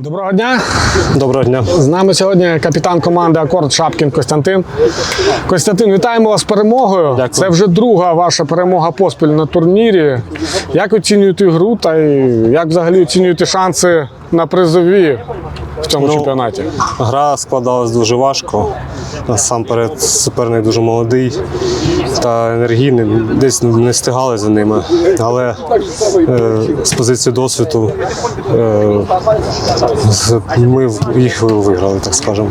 Доброго дня. Доброго дня. З нами сьогодні капітан команди Акорд Шапкін Костянтин. Костянтин, вітаємо вас з перемогою. Дякую. Це вже друга ваша перемога поспіль на турнірі. Як оцінюєте гру та як взагалі оцінюєте шанси на призові в цьому Ну, чемпіонаті? Гра складалась дуже важко. Насамперед, суперник дуже молодий та енергійний. Десь не встигали за ними. Але е, з позиції досвіду е, ми їх виграли, так скажемо.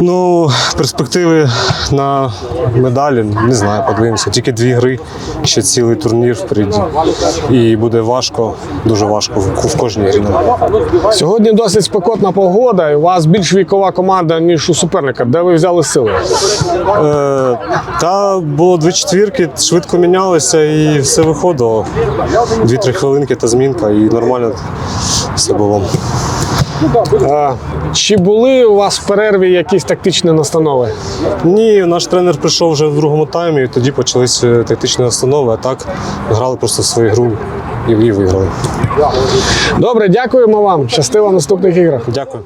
Ну, перспективи на медалі, не знаю, подивимося. Тільки дві гри, ще цілий турнір впереді. І буде важко, дуже важко в, в кожній грі. Сьогодні досить спекотна погода, і у вас більш вікова команда, ніж у суперника. Де ви взяли сили? Е, та було дві четвірки, швидко мінялися і все виходило. Дві-три хвилинки та змінка, і нормально все було. А, чи були у вас в перерві якісь тактичні настанови? Ні, наш тренер прийшов вже в другому таймі, і тоді почалися тактичні настанови, а так грали просто свою гру і виграли. Добре, дякуємо вам. Щастиво в наступних іграх. Дякую.